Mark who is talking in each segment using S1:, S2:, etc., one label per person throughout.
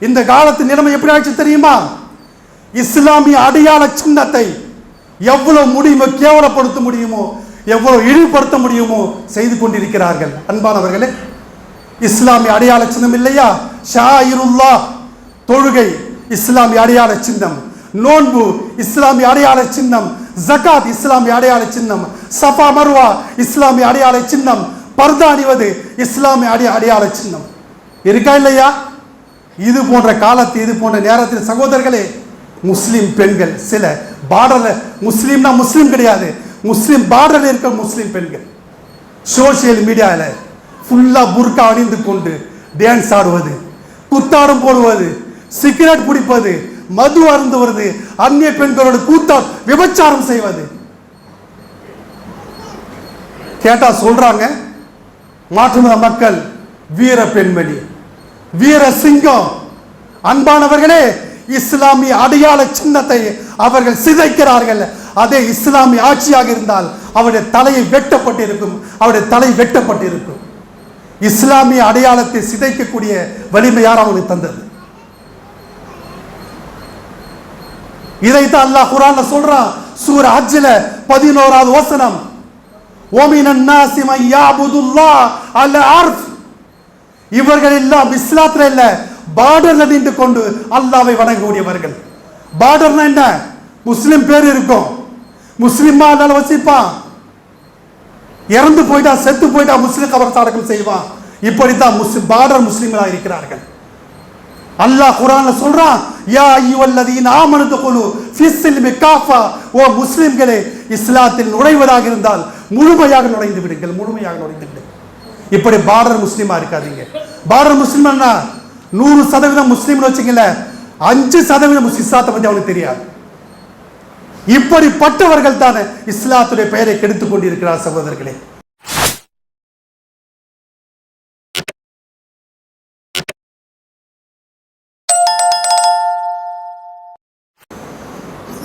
S1: இந்த காலத்து நிலைமை எப்படி ஆச்சு தெரியுமா? இஸ்லாமிய அடையாள சின்னத்தை எவ்வளவு முடியுமோ கேவலப்படுத்த முடியுமோ எவ்வளவு இழிவுபடுத்த முடியுமோ செய்து கொண்டிருக்கிறார்கள். அன்பானவர்களே இஸ்லாமிய அடையாள சின்னம் இல்லையா? ஷாயிருல்லா தொழுகை இஸ்லாமிய அடையாள சின்னம். நோன்பு இஸ்லாமிய அடையாள சின்னம். ஜகாத் இஸ்லாமிய அடையாள சின்னம். சஃபா மர்வா இஸ்லாமிய அடையாள சின்னம். பர்தா அணிவது இஸ்லாமிய அடைய அடையாள சின்னம். இருக்கா இல்லையா? இது போன்ற காலத்து இது போன்ற நேரத்தில் சகோதரர்களே முஸ்லீம் பெண்கள் சில பார்டரில் முஸ்லீம்னா முஸ்லீம் கிடையாது. முஸ்லீம் பார்டரில் இருக்க முஸ்லீம் பெண்கள் சோசியல் மீடியாவில் ஃபுல்லாக புர்கா அணிந்து கொண்டு டான்ஸ் ஆடுவது குத்தாடம் போடுவது சிகரெட் குடிப்பது மது அருந்துவது அந்நிய பெண்களோட கூத்தா விபச்சாரம் செய்வது. கேட்டா சொல்றாங்க மாற்றுமத மக்கள் வீர பெண்மணி. வீர சிங்கம் அன்பானவர்களே இஸ்லாமிய அடையாள சின்னத்தை அவர்கள் சிதைக்கிறார்கள். அதே இஸ்லாமிய ஆட்சியாக இருந்தால் அவருடைய தலையை வெட்டப்பட்டிருக்கும் அவருடைய தலை வெட்டப்பட்டிருக்கும். இஸ்லாமிய அடையாளத்தை சிதைக்கக்கூடிய வலிமை யார் அவனுக்கு தந்தது? இதைத்தான் அல்லாஹ் குரான் சொல்றான் சூர ஹஜ்ஜில பதினோராவது வசனம். ஓமினன் அன்னாசி மை யாபுதுல்லாஹ் அர்ஃப். இவர்கள் எல்லாம் இஸ்லாத்துல இல்ல பார்டர்ல நின்று கொண்டு அல்லாவை வணங்கக்கூடியவர்கள். பார்டர்னா என்ன? முஸ்லிம் பேர் இருக்கும். முஸ்லிமா அதனால வசிப்பான் இறந்து போயிட்டா செத்து போயிட்டா முஸ்லிம் கவர் அடக்கம் செய்வான் இப்படித்தான் முஸ்லிம் பார்டர் முஸ்லிம்களா இருக்கிறார்கள். அல்லாஹ் குரான்ல சொல்றான் யா ஐயுவல்லதீன ஆமனது குழு ஃபிஸ்ஸில்மி காஃபா. ஓ முஸ்லிம்களே இஸ்லாத்தில் நுழைவதாக இருந்தால் முழுமையாக நுழைந்து விடுங்கள் முழுமையாக நுழைந்து இப்படி பார்டர் முஸ்லீமாக இருக்காதீங்க. பார்டர் முஸ்லீம்னா நூறு சதவீதம் முஸ்லீம்னு வச்சுக்கங்களேன். அஞ்சு சதவீதம் இஸ்லாத்தை பற்றி அவனுக்கு தெரியாது. இப்படிப்பட்டவர்கள் தானே இஸ்லாத்துடைய பெயரை கெடுத்துக் கொண்டிருக்கிறார் சகோதரர்களே.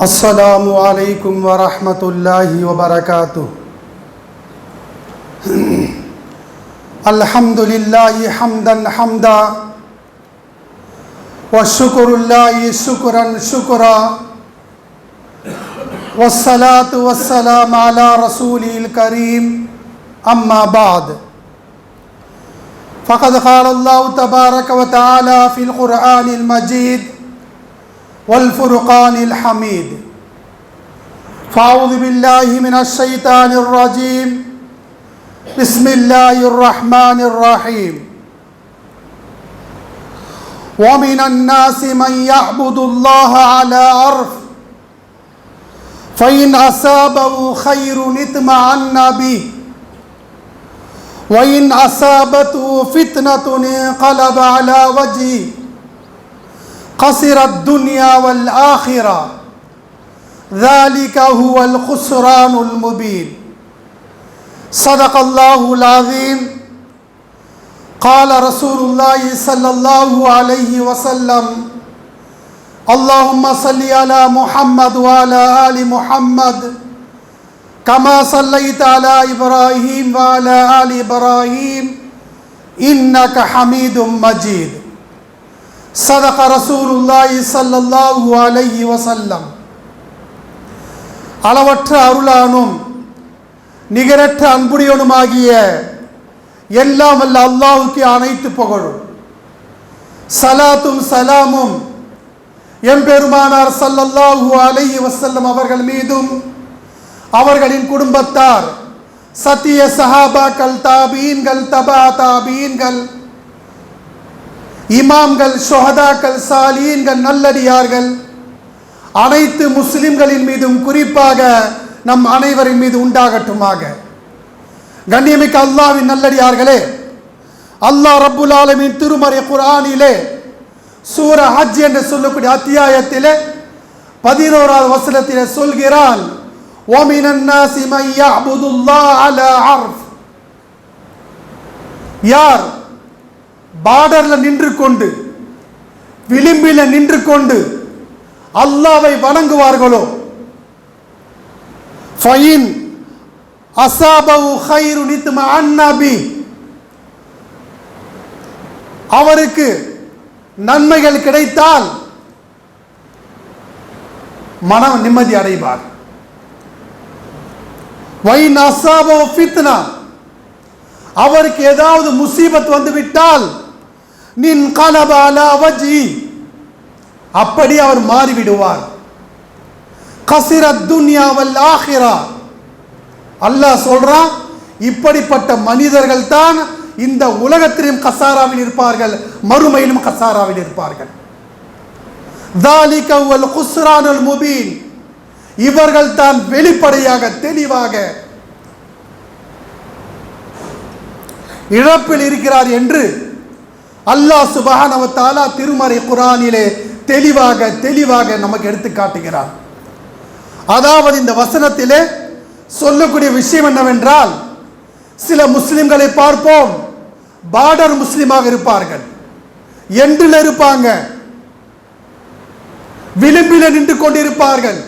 S1: அஸ்ஸலாமு அலைக்கும் வரஹமத்துல்லாஹி வபரகாத்து الحمد لله حمدا حمدا والشكر الله شكرا شكرا والصلاة والسلام على رسوله الكريم. أما بعد فقد قال الله تبارك وتعالى في القرآن المجيد والفرقان الحميد. فأعوذ بالله من الشيطان الرجيم. بسم الله الرحمن الرحيم. ومن الناس من يعبد الله على عرف فإن أصابه خير اطمأن به وإن أصابته فتنة انقلب على وجهه خسر الدنيا والآخرة ذلك هو الخسران المبين. صدق الله العظيم قال رسول الله صلى الله عليه وسلم اللهم صل على محمد وعلى آل محمد كما صليت على إبراهيم وعلى آل إبراهيم إنك حميد مجيد صدق رسول الله صلى الله عليه وسلم அளவற்ற அருளானும் நிகரற்ற அன்புடையவனுமாகிய எல்லாம் வல்ல அல்லாவுக்கு அனைத்து புகழும். சலாத்தும் சலாமும் எம்பெருமானார் ஸல்லல்லாஹு அலைஹி வசல்லம் அவர்கள் மீதும் அவர்களின் குடும்பத்தார் சத்திய சஹாபாக்கள் தாபீன்கள் தபா தாபீன்கள் இமாம்கள் ஷொஹதாக்கள் சாலீன்கள் நல்லடியார்கள் அனைத்து முஸ்லிம்களின் மீதும் குறிப்பாக நம் அனைவரின் மீது உண்டாகட்டுமாக கண்ணியமிக்க அல்லாவின் நல்லடியார்களே அல்லாஹ் ரப்புல் ஆலமின் திருமறை குர்ஆனிலே சூர ஹஜ் என்று சொல்லக்கூடிய அத்தியாயத்திலே பதினோராவது வசனத்திலே சொல்கிறான் وَمِنَ النَّاسِ مَن يَعْبُدُ اللَّهَ عَلَى عَرْفٍ யார் பார்டர்ல நின்று கொண்டு விளிம்பில நின்று கொண்டு அல்லாவை வணங்குவார்களோ ஃபயின் அசாபவு ஹைரு நித்ம அன்னபி அவருக்கு நன்மைகள் கிடைத்தால் மனம் நிம்மதி அடைவார். வைன் நசாபோ ஃபித்னா அவருக்கு ஏதாவது முசீபத் வந்துவிட்டால் நின் கலபால அவஜி அப்படி அவர் மாறிவிடுவார். கசிரத் துன்யாவல் ஆஹிரா அல்லாஹ் சொல்கிறான் இப்படிப்பட்ட மனிதர்கள் தான் இந்த உலகத்திலும் கசாராவில் இருப்பார்கள் மறுமையிலும் கசாராவில் இருப்பார்கள். தாலிகவல் குஸ்ரானுல் முபீன். இவர்கள் தான் வெளிப்படையாக தெளிவாக இழப்பில் இருக்கிறார் என்று அல்லாஹ் சுபஹானவ தாலா திருமறை குரானிலே தெளிவாக தெளிவாக நமக்கு எடுத்து காட்டுகிறார். அதாவது இந்த வசனத்திலே சொல்லக்கூடிய விஷயம் என்னவென்றால் சில முஸ்லிம்களை பார்ப்போம். பார்டர் முஸ்லிமாக இருப்பார்கள். எண்டில் இருப்பாங்க. விளிம்பில் நின்று கொண்டிருப்பார்கள்.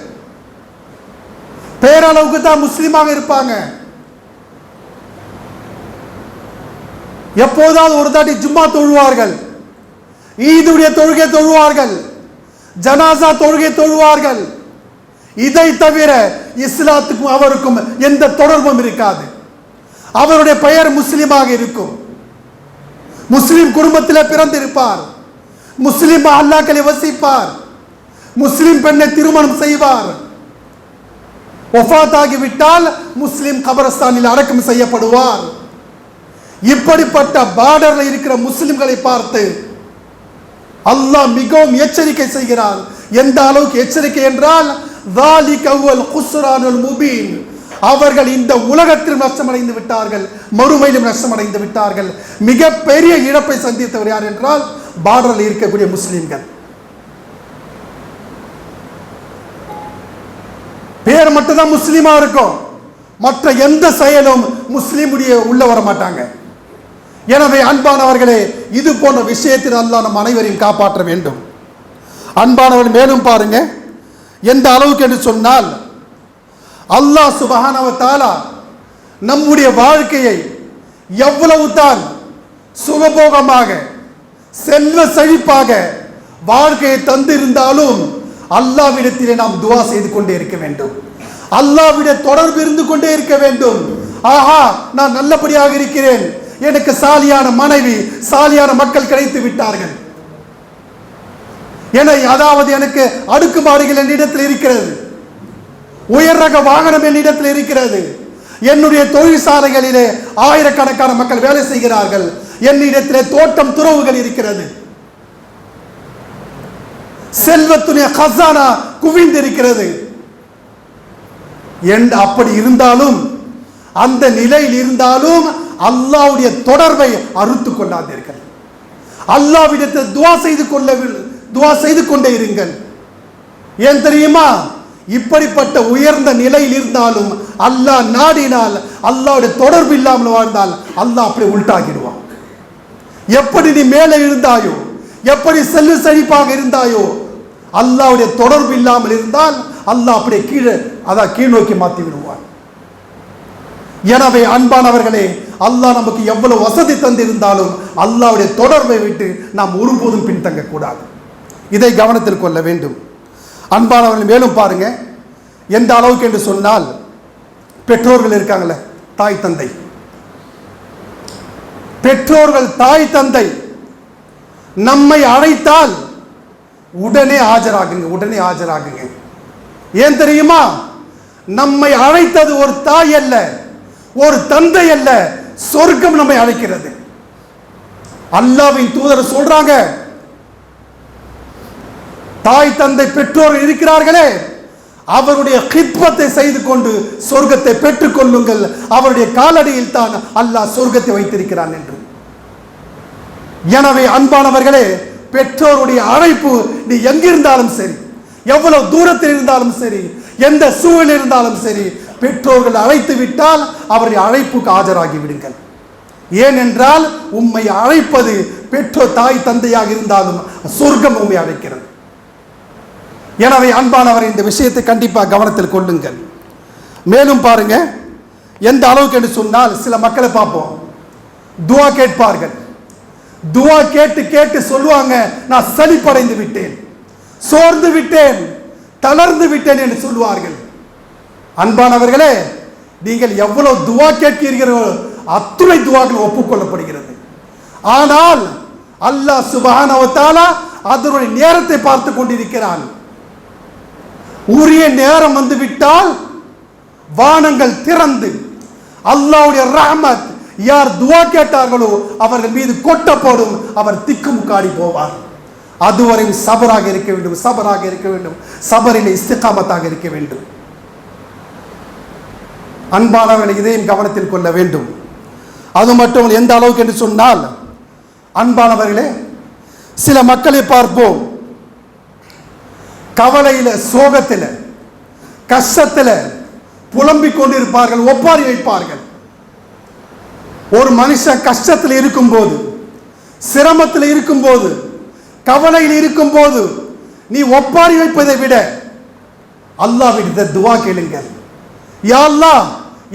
S1: பேரளவுக்கு தான் முஸ்லிமாக இருப்பாங்க. எப்போதாவது ஒரு தாட்டி ஜும்மா தொழுவார்கள். ஈதுடைய தொழுகை தொழுவார்கள். ஜனாசா தொழுகை தொழுவார்கள். இதை தவிர இஸ்லாத்துக்கும் அவருக்கும் எந்த தொடர்பும் இருக்காது. அவருடைய பெயர் முஸ்லீமாக இருக்கும். முஸ்லீம் குடும்பத்தில் பிறந்திருப்பார். முஸ்லீம் அல்லாக்களை வசிப்பார். முஸ்லீம் பெண்ணை திருமணம் செய்வார். ஒஃபாத்தாகிவிட்டால் முஸ்லீம் கபரஸ்தானில் அடக்கம் செய்யப்படுவார். இப்படிப்பட்ட பார்டர்ல இருக்கிற முஸ்லிம்களை பார்த்து அல்லாஹ் மிகவும் எச்சரிக்கை செய்கிறார். எந்த அளவுக்கு எச்சரிக்கை என்றால் முபீன் அவர்கள் இந்த உலகத்தில் நஷ்டமடைந்து விட்டார்கள் மறுமையிலும் நஷ்டமடைந்து விட்டார்கள். மிக பெரிய இழப்பை சந்தித்தவர் யார் என்றால் பார்டரில் இருக்கக்கூடிய முஸ்லீம்கள். பேர் மட்டும்தான் முஸ்லீமா இருக்கும். மற்ற எந்த செயலும் முஸ்லீமுடைய உள்ள வர மாட்டாங்க. எனவே அன்பானவர்களே இது போன்ற விஷயத்தில் அல்ல நம் அனைவரையும் காப்பாற்ற வேண்டும். அன்பானவர்கள் மேலும் பாருங்கள் எந்த அளவுக்கு என்று சொன்னால் அல்லாஹ் சுபஹானவ தாலா நம்முடைய வாழ்க்கையை எவ்வளவு தான் சுகபோகமாக செல்வ செழிப்பாக வாழ்க்கையை தந்திருந்தாலும் அல்லாவிடத்திலே நாம் துவா செய்து கொண்டே இருக்க வேண்டும். அல்லாவிட தொடர்பு இருந்து கொண்டே இருக்க வேண்டும். ஆஹா நான் நல்லபடியாக இருக்கிறேன். எனக்கு சாலியான மனைவி சாலியான மக்கள் கிடைத்து விட்டார்கள். என அதாவது எனக்கு அடுக்குமாடுகள் என்னிடத்தில் இருக்கிறது. உயர் ரக வாகனம் என்னிடத்தில் இருக்கிறது. என்னுடைய தொழிற்சாலைகளிலே ஆயிரக்கணக்கான மக்கள் வேலை செய்கிறார்கள். என்னிடத்திலே தோட்டம் துறவுகள் இருக்கிறது. செல்வத்துடைய கசானா குவிந்திருக்கிறது. அப்படி இருந்தாலும் அந்த நிலையில் இருந்தாலும் அல்லாவுடைய தொடர்பை அறுத்து கொள்ளாதீர்கள். அல்லாவிடத்தில் துவா செய்து கொள்ளவில்லை. துவா செய்து கொண்டே இருங்கள். ஏன் தெரியுமா? இப்படிப்பட்ட உயர்ந்த நிலையில் இருந்தாலும் அல்லாஹ் நாடினால் அல்லாவுடைய தொடர்பு இல்லாமல் வாழ்ந்தால் அல்லாஹ் அப்படி உள்டாகிடுவான் எப்படி நீ மேலே இருந்தாயோ எப்படி செல்லு செழிப்பாக இருந்தாயோ அல்லாவுடைய தொடர்பு இல்லாமல் இருந்தால் அல்லாஹ் அப்படியே கீழே அதான் கீழ் நோக்கி மாற்றி விடுவான். எனவே அன்பானவர்களே அல்லாஹ் நமக்கு எவ்வளவு வசதி தந்திருந்தாலும் அல்லாவுடைய தொடர்பை விட்டு நாம் ஒருபோதும் பின்தங்க கூடாது இதை கவனத்தில் கொள்ள வேண்டும். அன்பானவர்கள் மேலும் பாருங்க. எந்த அளவுக்கு என்று சொன்னால் பெற்றோர்கள் இருக்காங்களே தாய் தந்தை. பெற்றோர்கள் தாய் தந்தை நம்மை அழைத்தால் உடனே ஆஜராகுங்க உடனே ஆஜராகுங்க. ஏன் தெரியுமா? நம்மை அழைத்தது ஒரு தாய் அல்ல ஒரு தந்தை அல்ல சொர்க்கம் நம்மை அழைக்கிறது. அல்லாவின் தூதர் சொல்றாங்க தாய் தந்தை பெற்றோர் இருக்கிறார்களே அவருடைய கித்பத்தை செய்து கொண்டு சொர்க்கத்தை பெற்றுக் கொள்ளுங்கள். அவருடைய காலடியில் தான் அல்லாஹ் சொர்க்கத்தை வைத்திருக்கிறான் என்று. எனவே அன்பானவர்களே பெற்றோருடைய அழைப்பு நீ எங்கிருந்தாலும் சரி எவ்வளவு தூரத்தில் இருந்தாலும் சரி எந்த சூழலில் இருந்தாலும் சரி பெற்றோர்கள் அழைத்து விட்டால் அவருடைய அழைப்புக்கு ஆஜராகி விடுங்கள். ஏனென்றால் உம்மை அழைப்பது பெற்றோர் தாய் தந்தையாக இருந்தாலும் சொர்க்கம் உண்மை அழைக்கிறது. எனவே அன்பானவர் இந்த விஷயத்தை கண்டிப்பாக கவனத்தில் கொள்ளுங்கள். மேலும் பாருங்க எந்த அளவுக்கு என்று சொன்னால் சில மக்களை பார்ப்போம். துவா கேட்பார்கள். துவா கேட்டு கேட்டு சொல்லுவாங்க நான் சளிப்படைந்து விட்டேன் சோர்ந்து விட்டேன் தளர்ந்து விட்டேன் என்று சொல்லுவார்கள். அன்பானவர்களே நீங்கள் எவ்வளவு துவா கேட்கிறீர்களோ அத்துணை துவாக்கள் ஒப்புக்கொள்ளப்படுகிறது. ஆனால் அல்லாஹ் சுபஹானஹு அதனுடைய நேரத்தை பார்த்து கொண்டிருக்கிறான். உரிய நேரம் வந்து விட்டால் வானங்கள் திறந்து அல்லாவுடைய ரஹமத் யார் துவா கேட்டார்களோ அவர்கள் மீது கொட்டப்படும். அவர் திக்குமுக்காடி போவார். அதுவரையும் சபராக இருக்க வேண்டும் சபராக இருக்க வேண்டும். சபரிலே இஸ்திகாமத்தாக இருக்க வேண்டும். அன்பானவர்களை இதையும் கவனத்தில் கொள்ள வேண்டும். அது மட்டும் எந்த அளவுக்கு என்று சொன்னால் அன்பானவர்களே சில மக்களை பார்ப்போம். கவலையில் சோகத்தில் கஷ்டத்தில் புலம்பிக் கொண்டிருப்பார்கள் ஒப்பாரி வைப்பார்கள். ஒரு மனுஷன் கஷ்டத்தில் இருக்கும்போது சிரமத்தில் இருக்கும்போது கவலையில் இருக்கும்போது நீ ஒப்பாரி வைப்பதை விட அல்லாவிட துவா கேளுங்கள். யாழ்லா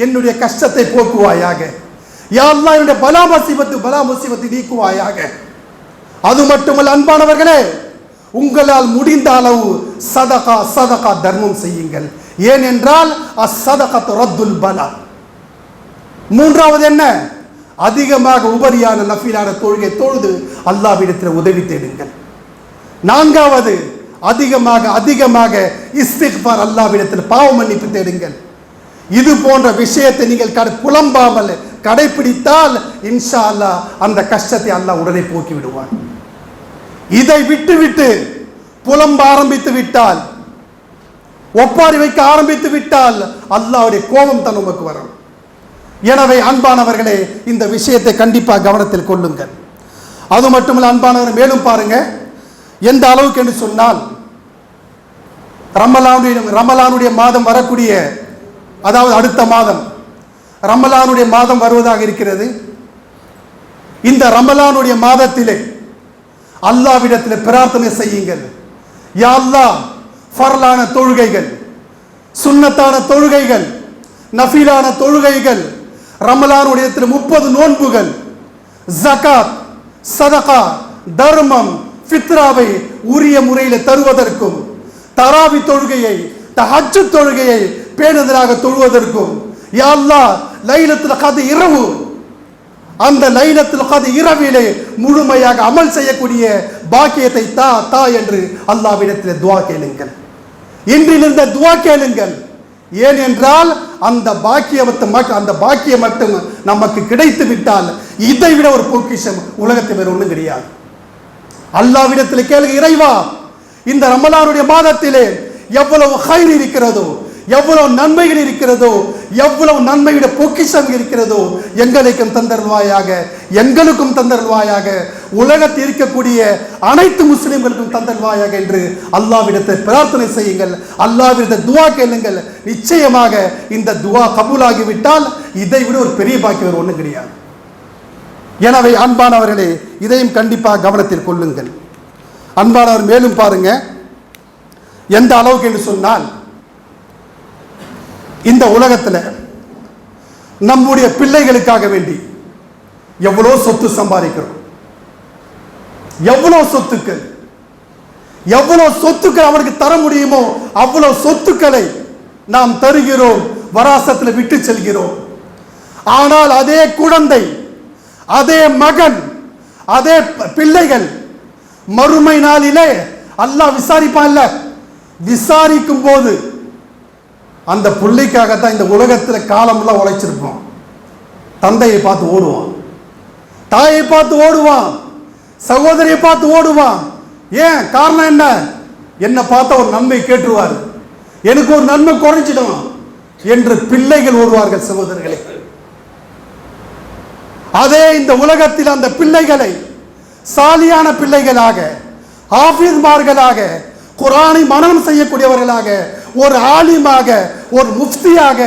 S1: என்னுடைய கஷ்டத்தை போக்குவாயாக. யாழ்லா என்னுடைய பலா முசீபத்து பலா முசீபத்தை நீக்குவாயாக. அது மட்டுமல்ல அன்பானவர்களே உங்களால் முடிந்த அளவு சதகா சதகா தர்மம் செய்யுங்கள். ஏனென்றால் அசதகத்து ரத்துல் பலா. மூன்றாவது என்ன? அதிகமாக உபரியான நஃபிலான தொழுகை தொழுது அல்லாவிடத்தில் உதவி தேடுங்கள். நான்காவது அதிகமாக அதிகமாக இஸ்திக்பார் அல்லாவிடத்தில் பாவ மன்னிப்பு தேடுங்கள். இது போன்ற விஷயத்தை நீங்கள் கடை புலம்பாமல் கடைபிடித்தால் இன்ஷா அல்லாஹ் அந்த கஷ்டத்தை அல்லாஹ் உடனே போக்கி விடுவான் இதை விட்டுவிட்டு புலம்ப ஆரம்பித்து விட்டால் ஒப்பாரி வைக்க ஆரம்பித்து விட்டால் அல்லாவுடைய கோபம் தான் நமக்கு வரும். எனவே அன்பானவர்களே இந்த விஷயத்தை கண்டிப்பாக கவனத்தில் கொள்ளுங்கள். அது மட்டுமல்ல அன்பானவர் மேலும் பாருங்க. எந்த அளவுக்கு என்று சொன்னால் ரமலானுடைய ரமலானுடைய மாதம் வரக்கூடிய அதாவது அடுத்த மாதம் ரமலானுடைய மாதம் வருவதாக இருக்கிறது. இந்த ரமலானுடைய மாதத்திலே அல்லாவிடத்தில் பிரார்த்தனை செய்யுங்கள். யாழ்லா ஃபர்லான தொழுகைகள் சுண்ணத்தான தொழுகைகள் நஃபீலான தொழுகைகள் ரமலானுடையத்தில் முப்பது நோன்புகள் ஜகாத் சதகா தர்மம் ஃபித்ராவை உரிய முறையில் தருவதற்கும் தராவி தொழுகையை தஹஜ்ஜு தொழுகையை பேணுதலாக தொழுவதற்கும் யாழ்லா லைலத்தில் கதை இரவு அந்த லைலத்துல் கது இரவிலே முழுமையாக அமல் செய்யக்கூடிய பாக்கியத்தை தா தா என்று அல்லாவிடத்தில் துவா கேளுங்கள். இன்றிலிருந்த துவா கேளுங்கள். ஏன் என்றால் அந்த பாக்கியத்தை மட்டும் அந்த பாக்கியம் மட்டும் நமக்கு கிடைத்து விட்டால் இதை விட ஒரு பொக்கிஷம் உலகத்தில் வேறு ஒன்றும் கிடையாது. அல்லாவிடத்தில் கேளுங்க இறைவா இந்த ரமலானுடைய மாதத்திலே எவ்வளவு ஹைர் இருக்கிறதோ எவ்வளவு நன்மைகள் இருக்கிறதோ எவ்வளவு நன்மையுடைய பொக்கிஷம் இருக்கிறதோ எங்களுக்கும் தந்தருள்வாயாக எங்களுக்கும் தந்தருள்வாயாக உலகத்தில் இருக்கக்கூடிய அனைத்து முஸ்லிம்களுக்கும் தந்தருள்வாயாக என்று அல்லாவிடத்தை பிரார்த்தனை செய்யுங்கள். அல்லாவிடத்தை துவா கேளுங்கள். நிச்சயமாக இந்த துவா கபூலாகிவிட்டால் இதை விட ஒரு பெரிய பாக்கியம் ஒன்றும் கிடையாது. எனவே அன்பானவர்களே இதையும் கண்டிப்பாக கவனத்தில் கொள்ளுங்கள். அன்பானவர் மேலும் பாருங்க. எந்த அளவுக்கு என்று சொன்னால் இந்த உலகத்தில் நம்முடைய பிள்ளைகளுக்காக வேண்டி எவ்வளோ சொத்து சம்பாதிக்கிறோம்? எவ்வளோ சொத்துக்கள்? எவ்வளோ சொத்துக்கள் அவனுக்கு தர முடியுமோ அவ்வளோ சொத்துக்களை நாம் தருகிறோம் வராசத்தில் விட்டு செல்கிறோம். ஆனால் அதே குழந்தை அதே மகன் அதே பிள்ளைகள் மறுமை நாளிலே அல்லாஹ் விசாரிப்பான்ல? விசாரிக்கும் போது அந்த பிள்ளைக்காகத்தான் இந்த உலகத்தில் காலமெல்லாம் உழைச்சிருப்போம். தந்தையை பார்த்து ஓடுவான். தாயை பார்த்து ஓடுவான். சகோதரியை பார்த்து ஓடுவான். ஏன்? காரணம் என்ன? என்னை பார்த்த ஒரு நன்மை கேட்டுருவார். எனக்கு ஒரு நன்மை குறைஞ்சிடும் என்று பிள்ளைகள் ஓடுவார்கள் சகோதரர்களே. அதே இந்த உலகத்தில் அந்த பிள்ளைகளை சாலியான பிள்ளைகளாக ஆபீர்மார்களாக குரானை மனம் செய்யக்கூடியவர்களாக ஒரு ஆலிமாக ஒரு முஃப்தியாக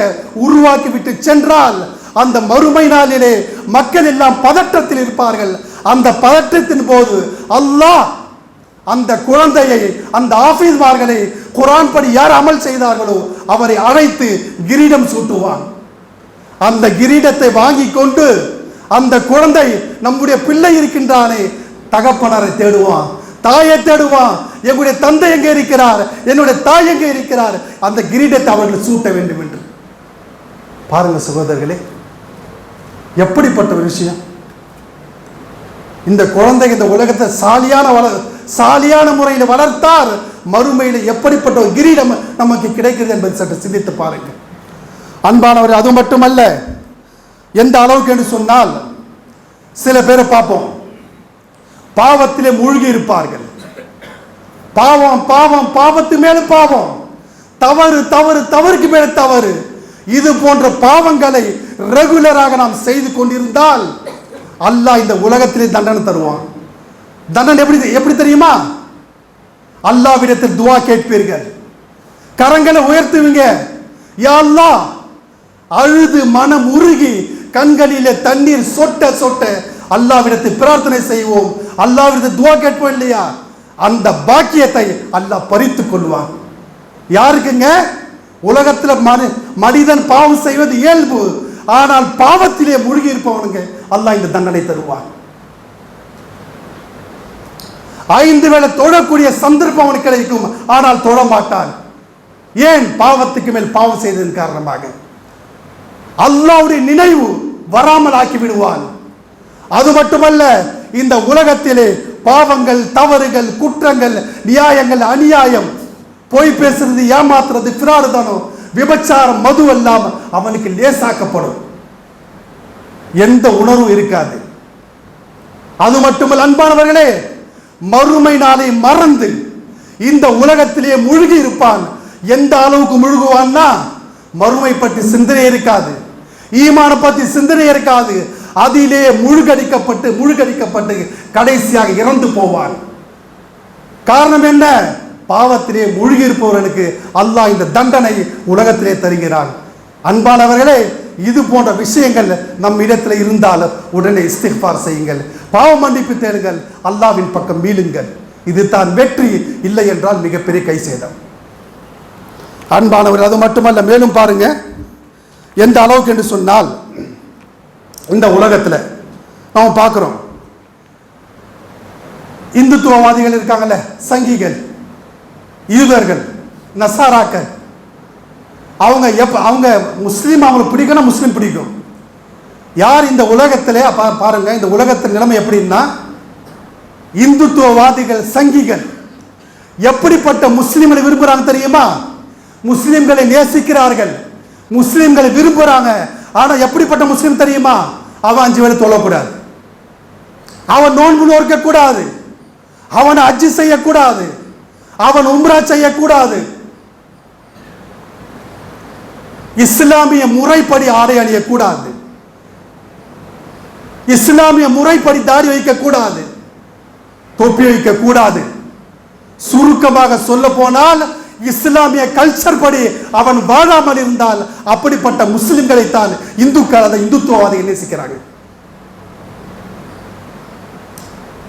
S1: உருவாக்கி விட்டு சென்றால் அந்த மறுமை நாளிலே மக்கள் எல்லாம் பதற்றத்தில் இருப்பார்கள். அந்த பதற்றத்தின் போது அல்லாஹ் அந்த குழந்தையை அந்த ஆபீஸ்மார்களை குரான் படி யார் அமல் செய்தார்களோ அவரை அழைத்து கிரீடம் சூட்டுவான். அந்த கிரீடத்தை வாங்கி கொண்டு அந்த குழந்தை நம்முடைய பிள்ளை இருக்கின்றானே தகப்பனரை தேடுவான். தாயை தேடுவான். எங்களுடைய தந்தை எங்கே இருக்கிறார்? என்னுடைய தாய் எங்கே இருக்கிறார்? அந்த கிரீடத்தை அவர்கள் சூட்ட வேண்டும் என்று. பாருங்க சகோதரர்களே எப்படிப்பட்ட ஒரு விஷயம்? இந்த குழந்தை இந்த உலகத்தை சாலியான வள சாலியான முறையில் வளர்த்தார். மறுமையில் எப்படிப்பட்ட ஒரு கிரீடம் நமக்கு கிடைக்கிறது என்பதை சற்று சிந்தித்து பாருங்க அன்பானவர் அது மட்டுமல்ல எந்த அளவுக்கு என்று சொன்னால் சில பேரை பார்ப்போம். பாவத்திலே மூழ்கி இருப்பார்கள். பாவம் பாவம் பாவத்து மேல பாவம். தவறு தவறு தவறுக்கு மேல தவறு. இது போன்ற பாவங்களை ரெகுலராக நாம் செய்து கொண்டிருந்தால் அல்லாஹ் இந்த உலகத்திலே தண்டனை தருவான். தண்டனை எப்படி எப்படி தெரியுமா? அல்லாவிடத்தில் துவா கேட்பீர்கள். கரங்களை உயர்த்துவீங்க. யாழ்லா அழுது மனம் உருகி கண்களிலே தண்ணீர் சொட்ட சொட்ட அல்லாவிடத்தில் பிரார்த்தனை செய்வோம். அல்லாவிடத்தில் துவா கேட்போம் இல்லையா? அந்த பாக்கியத்தை அல்லாஹ் பறித்துக் கொள்வான். யாருக்குங்க? உலகத்துல மனி மனிதன் பாவம் செய்வது இயல்பு. ஆனால் பாவத்திலே முழுகி இருப்பவனுங்க அல்லாஹ் இந்த தண்டனை தருவான். ஐந்து வேளை தொழக்கூடிய சந்தர்ப்பம் அவனுக்கு கிடைக்கும். ஆனால் தொழ மாட்டான். ஏன்? பாவத்துக்கு மேல் பாவம் செய்ததன் காரணமாக. அல்லாவுடைய நினைவு வராமல் ஆக்கி விடுவான். அது மட்டுமல்ல இந்த உலகத்திலே பாவங்கள் தவறுகள் குற்றங்கள் நியாயங்கள் அநியாயம் பொய் பேசுறது ஏமாத்துறது பிராடுதனம் விபச்சாரம் மது எல்லாம் அவனுக்கு லேசாக்கப்படும். எந்த உணர்வும் இருக்காது. அது மட்டுமல்ல அன்பானவர்களே மறுமை நாளை மறந்து இந்த உலகத்திலே முழுகி இருப்பான். எந்த அளவுக்கு முழுகுவான்னா மறுமை பற்றி சிந்தனை இருக்காது. ஈமான பற்றி சிந்தனை இருக்காது. அதிலே முழுகடிக்கப்பட்டு முழுகடிக்கப்பட்டு கடைசியாக இறந்து போவான் காரணம் என்ன? பாவத்திலே முழுகியிருப்பவர்களுக்கு அல்லாஹ் இந்த தண்டனை உலகத்திலே தருகிறான். அன்பானவர்களே இது போன்ற விஷயங்கள் நம் இடத்துல இருந்தால் உடனே இஸ்திஃபார் செய்யுங்கள். பாவ மன்னிப்பு தேடுங்கள். அல்லாவின் பக்கம் மீளுங்கள் இது தான் வெற்றி. இல்லை என்றால் மிகப்பெரிய கை சேதம் அன்பானவர் அது மட்டுமல்ல மேலும் பாருங்க. எந்த அளவுக்கு என்று சொன்னால் இந்த உலகத்தில் நாம் பார்க்குறோம். இந்துத்துவவாதிகள் இருக்காங்கல்ல சங்கிகள் யூதர்கள் நசாராக்கள். அவங்க எப்ப அவங்க முஸ்லீம் அவங்களுக்கு பிடிக்கும்னா முஸ்லீம் பிடிக்கும். யார் இந்த உலகத்தில் பா- பாருங்க இந்த உலகத்தின் நிலைமை எப்படின்னா இந்துத்துவவாதிகள் சங்கிகள் எப்படிப்பட்ட முஸ்லீம்களை விரும்புகிறாங்க தெரியுமா? முஸ்லீம்களை நேசிக்கிறார்கள். முஸ்லீம்களை விரும்புகிறாங்க ஆனா எப்படிப்பட்ட முஸ்லீம் தெரியுமா? அவன் அஞ்சு வேளை தொழக்கூடாது. அவன் நோன்பு நோக்கக்கூடாது அவன் அஜி செய்யக்கூடாது. அவன் உம்ரா செய்யக்கூடாது. இஸ்லாமிய முறைப்படி ஆடை அணியக்கூடாது. இஸ்லாமிய முறைப்படி தாடி வைக்கக்கூடாது. தொப்பி வைக்கக்கூடாது. சுருக்கமாக சொல்ல போனால் இஸ்லாமிய கல்ச்சர் படி அவன் வாழாமல் இருந்தால் அப்படிப்பட்ட முஸ்லிம்களைத்தான் இந்துக்கள் அதை இந்துத்துவவாதிகள் நேசிக்கிறாங்க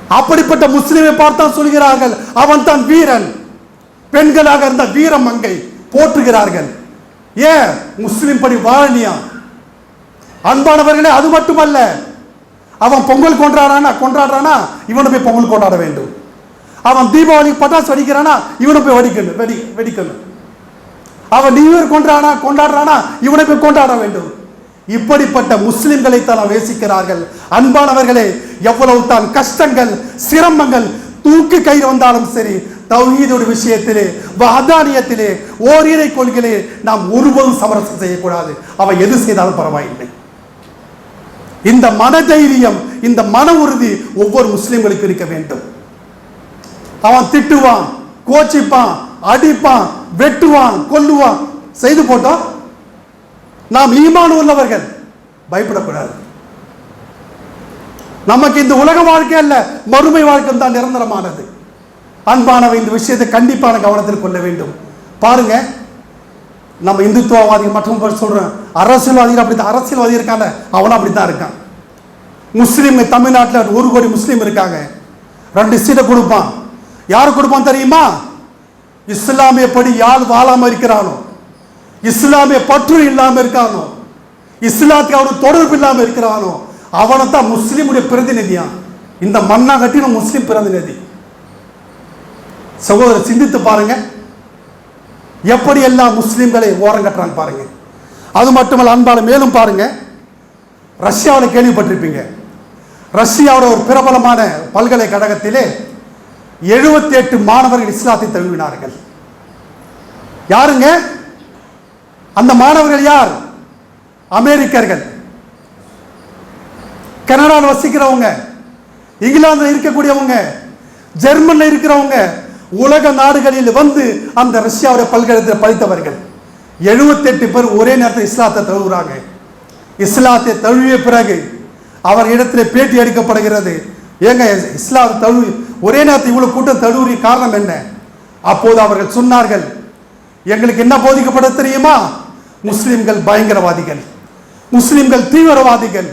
S1: அப்படிப்பட்ட முஸ்லிமை பார்த்தான் சொல்கிறார்கள். அவன் தான் வீரன். பெண்களாக இருந்த வீர மங்கை போற்றுகிறார்கள். ஏன்? முஸ்லிம் படி வாழனியா? அன்பானவர்களே அது மட்டுமல்ல. அவன் பொங்கல் கொண்டாடுறானா? கொண்டாடுறானா? இவனை போய் பொங்கல் கொண்டாட வேண்டும். அவன் தீபாவளிக்கு பட்டாசு வெடிக்கிறானா? இவனை போய் வெடிக்கணும் வெடி வெடிக்கணும் அவன் நியூ இயர் கொண்டாடா கொண்டாடுறானா? இவனை போய் கொண்டாட வேண்டும். இப்படிப்பட்ட முஸ்லிம்களை தான் வேசிக்கிறார்கள் அன்பானவர்களே எவ்வளவு தான் கஷ்டங்கள் சிரமங்கள் தூக்கு கயிறு வந்தாலும் சரி தௌஹீதோட விஷயத்திலே வஹதானியத்திலே ஓரிரை கொள்கையிலே நாம் ஒருபோதும் சமரசம் செய்யக்கூடாது. அவன் எது செய்தாலும் பரவாயில்லை. இந்த மன தைரியம் இந்த மன உறுதி ஒவ்வொரு முஸ்லிம்களுக்கு இருக்க வேண்டும். அவன் திட்டுவான் கோச்சிப்பான் அடிப்பான் வெட்டுவான் கொல்லுவான். செய்து போட்டோம் நாம் ஈமான் உள்ளவர்கள். பயப்படக்கூடாது. நமக்கு இந்த உலக வாழ்க்கை அல்ல மறுமை வாழ்க்கை தான் நிரந்தரமானது. அன்பானவை இந்த விஷயத்தை கண்டிப்பான கவனத்தில் கொள்ள வேண்டும். பாருங்க நம்ம இந்துத்துவவாதிகள் மற்றும் சொல்றேன். அரசியல்வாதிகள் அப்படி அரசியல்வாதி இருக்காங்க அவனும் அப்படி தான் இருக்கான். முஸ்லீம் தமிழ்நாட்டில் ஒரு கோடி முஸ்லீம் இருக்காங்க. ரெண்டு சீட்டை கொடுப்பான். யார் குடும்பம் தெரியுமா? இஸ்லாமிய படி யார் வாழாமல் இருக்கிறானோ? இஸ்லாமிய பற்று இல்லாமல் இருக்கானோ? இஸ்லாத்துக்கு அவனுக்கு தொடர்பு இல்லாமல் இருக்கிறானோ? அவனை தான் முஸ்லீமுடைய பிரதிநிதியா? இந்த மண்ணா கட்டின முஸ்லீம் பிரதிநிதி. சகோதரர் சிந்தித்து பாருங்க. எப்படி எல்லாம் முஸ்லீம்களை ஓரம் கட்டுறாங்க பாருங்க. அது மட்டுமல்ல அன்பால மேலும் பாருங்க. ரஷ்யாவில் கேள்விப்பட்டிருப்பீங்க. ரஷ்யாவோட ஒரு பிரபலமான பல்கலைக்கழகத்திலே எழுபத்தி எட்டு மாணவர்கள் இஸ்லாத்தை தழுவினார்கள். யாருங்க? அந்த மாணவர்கள் யார்? அமெரிக்கர்கள். கனடாவில் வசிக்கிறவங்க இங்கிலாந்தில் இருக்கக்கூடியவங்க ஜெர்மனில் இருக்கிறவங்க உலக நாடுகளில் வந்து அந்த ரஷ்யாவுடைய பல்கலைக்கழகத்தில் படித்தவர்கள். 78 பேர் ஒரே நேரத்தில் இஸ்லாத்தை தழுவுறாங்க. இஸ்லாத்தை தழுவிய பிறகு அவர் இடத்துல பேட்டி எடுக்கப்படுகிறது. ஏங்க இஸ்லாம் தழுவி ஒரே நேரத்தில் இவ்வளோ கூட்டம் தழுவுறிய காரணம் என்ன? அப்போது அவர்கள் சொன்னார்கள் எங்களுக்கு என்ன போதிக்கப்பட தெரியுமா? முஸ்லிம்கள் பயங்கரவாதிகள் முஸ்லிம்கள் தீவிரவாதிகள்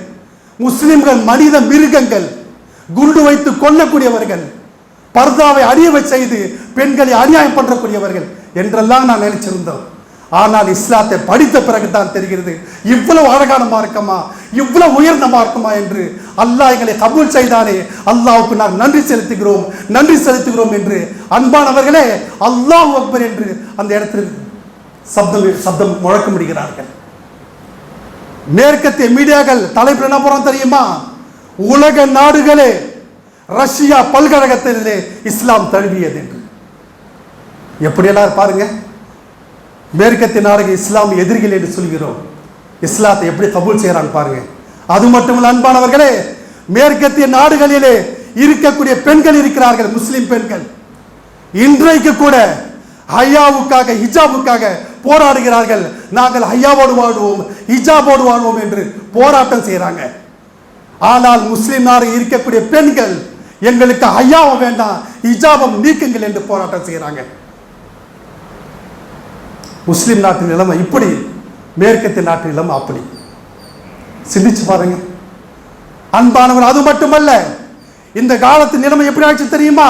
S1: முஸ்லிம்கள் மனித மிருகங்கள் குண்டு வைத்து கொல்லக்கூடியவர்கள் பர்தாவை அழியவை செய்து பெண்களை அநியாயம் பண்ணக்கூடியவர்கள் என்றெல்லாம் நான் நினைச்சிருந்தோம். ஆனால் இஸ்லாத்தை படித்த பிறகு தான் தெரிகிறது இவ்வளவு அழகான மார்க்கமா இவ்வளவு உயர்ந்த மார்க்கமா என்று அல்லாஹ் எங்களை கபூல் செய்தானே. அல்லாஹ்வுக்கு நாம் நன்றி செலுத்துகிறோம். நன்றி செலுத்துகிறோம் என்று அன்பானவர்களே அல்லாஹ் அக்பர் என்று அந்த இடத்தில் சப்தம் சப்தம் முழக்க முடிகிறார்கள் மேற்கத்திய மீடியாக்கள் தலைப்பு என்ன போறோம் தெரியுமா? உலக நாடுகளே ரஷ்யா பல்கழகத்திலே இஸ்லாம் தழுவியது என்று. எப்படியெல்லாம் பாருங்க மேற்கத்திய நாடுகள் இஸ்லாம் எதிரிகள் என்று சொல்கிறோம். இஸ்லாத்தை எப்படி கபூல் செய்கிறான்னு பாருங்க. அது மட்டுமல்ல அன்பானவர்களே மேற்கத்திய நாடுகளிலே இருக்கக்கூடிய பெண்கள் இருக்கிறார்கள் முஸ்லிம் பெண்கள். இன்றைக்கு கூட ஹையாவுக்காக ஹிஜாபுக்காக போராடுகிறார்கள். நாங்கள் ஹையாவோடு வாழ்வோம் ஹிஜாபோடு வாழ்வோம் என்று போராட்டம் செய்கிறாங்க. ஆனால் முஸ்லிம் நாடு இருக்கக்கூடிய பெண்கள் எங்களுக்கு ஹையாவும் வேண்டாம் ஹிஜாபம் நீக்குங்கள் என்று போராட்டம் செய்கிறாங்க. முஸ்லிம் நாட்டின் நிலைமை இப்படி. மேற்கத்திய நாட்டிலும் அப்படி சிந்திச்சு பாருங்க. அன்பானவர் அது மட்டுமல்ல இந்த காலத்து நிலைமை எப்படி ஆச்சு தெரியுமா?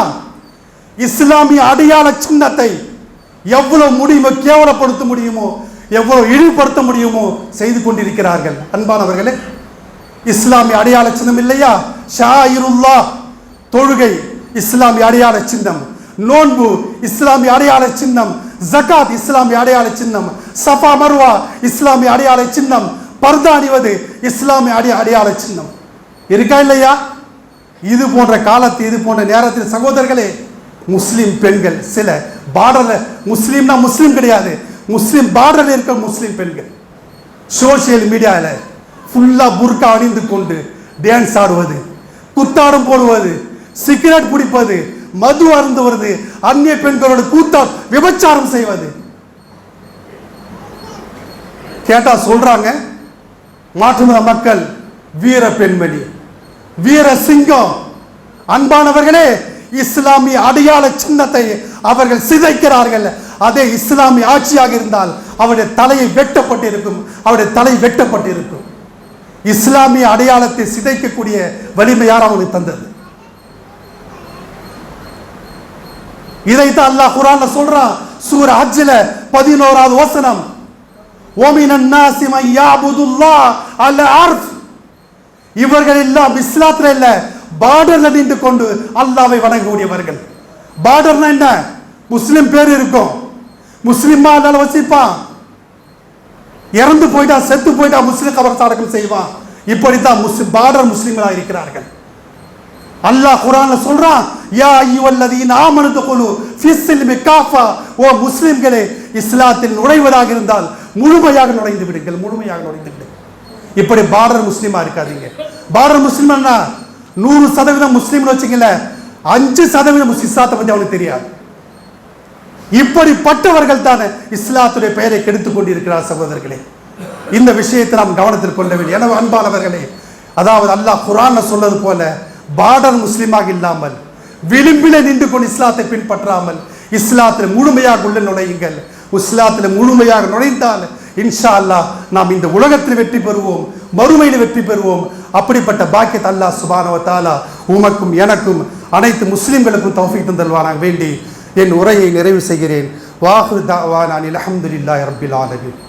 S1: இஸ்லாமிய அடையாள சின்னத்தை எவ்வளவு முடியுமோ கேவலப்படுத்த முடியுமோ எவ்வளவு இழிவுபடுத்த முடியுமோ செய்து கொண்டிருக்கிறார்கள். அன்பானவர்களே இஸ்லாமிய அடையாள சின்னம் இல்லையா? ஷாயிருல்லா தொழுகை இஸ்லாமிய அடையாள சின்னம். நோன்பு இஸ்லாமிய அடையாள சின்னம். ஜகாத் இஸ்லாமிய அடையாள சின்னம். சஃபா மர்வா இஸ்லாமிய அடையாள சின்னம். பர்தா அணிவது இஸ்லாமிய அடைய அடையாள சின்னம். இருக்கா இல்லையா? இது போன்ற காலத்து இது போன்ற நேரத்தில் சகோதரர்களே முஸ்லிம் பெண்கள் சில பார்டரில் முஸ்லீம்னா முஸ்லீம் கிடையாது. முஸ்லீம் பார்டரில் இருக்க முஸ்லீம் பெண்கள். சோசியல் மீடியாவில் ஃபுல்லாக புர்கா அணிந்து கொண்டு டான்ஸ் ஆடுவது குத்தாடம் போடுவது சிகரெட் பிடிப்பது மது அருந்துவது அந்நிய பெண்களோட கூத்தா விபச்சாரம் செய்வது. கேட்டா சொல்றாங்க மாற்றுமத மக்கள் வீர பெண்மணி வீர சிங்கம் அன்பானவர்களே இஸ்லாமிய அடையாள சின்னத்தை அவர்கள் சிதைக்கிறார்கள். அதே இஸ்லாமிய ஆட்சியாக இருந்தால் அவருடைய தலையை வெட்டப்பட்டிருக்கும் அவருடைய தலை வெட்டப்பட்டிருக்கும். இஸ்லாமிய அடையாளத்தை சிதைக்கக்கூடிய வலிமை யார் அவங்களுக்கு தந்தது? இதைத்தான் அல்லாஹ் குரான் சொல்றான் சூர் ஹஜ்ஜில பதினோராவது வசனம். ஓமின நாசி மை யாபுதுல்லாஹ் அர்ஃப் இவர்கள் எல்லாம் இஸ்லாத்துல இல்ல பார்டர்ல நின்று கொண்டு அல்லாவை வணங்கக்கூடியவர்கள் பார்டர்னா என்ன முஸ்லிம் பேர் இருக்கும் முஸ்லிமா இருந்தாலும் வசிப்பான் இறந்து போயிட்டா செத்து போயிட்டா முஸ்லிம் கபர் அடக்கம் செய்வான் இப்படித்தான் முஸ்லிம் பார்டர் முஸ்லிம்களா இருக்கிறார்கள் அல்லாஹ் குரான்ல சொல்றான் யா ஐயுவல்லதீன ஆமனு குழு ஃபிஸ்ஸில்மி காஃபா ஓ முஸ்லிம்களே இஸ்லாத்தில் நுழைவதாக இருந்தால் முழுமையாக நுழைந்து விடுங்கள் முழுமையாக நுழைந்து விடுங்கள். இப்படி பார்டர் முஸ்லீமா இருக்காதீங்க. பார்டர் முஸ்லிம்னா நூறு சதவீதம் முஸ்லீம்னு வச்சுக்கல அஞ்சு சதவீதம் இஸ்லாத்தை பத்தி அவனுக்கு தெரியாது. இப்படிப்பட்டவர்கள் தான் இஸ்லாத்துடைய பெயரை கெடுத்துக் கொண்டிருக்கிறார் சகோதரர்களே. இந்த விஷயத்தை நாம் கவனத்தில் கொள்ள வேண்டும். எனவே அன்பானவர்களே அதாவது அல்லாஹ் குரான சொன்னது போல பார்டர் முஸ்லீமாக இல்லாமல் விளிம்பில நின்று கொண்டு இஸ்லாத்தை பின்பற்றாமல் இஸ்லாத்தில் முழுமையாக உள்ள நுழையுங்கள். இஸ்லாத்தில் முழுமையாக நுழைந்தால் இன்ஷா அல்லாஹ் நாம் இந்த உலகத்தில் வெற்றி பெறுவோம் மறுமையில் வெற்றி பெறுவோம். அப்படிப்பட்ட பாக்கியத் அல்லா சுபானவத்தாலா உமக்கும் எனக்கும் அனைத்து முஸ்லிம்களுக்கும் தௌஃபிக் தந்தல்வானாக வேண்டி என் உரையை நிறைவு செய்கிறேன். வாஹு தாவான் நான் அஹமதுல்லாஹி ரபில் ஆலமின்.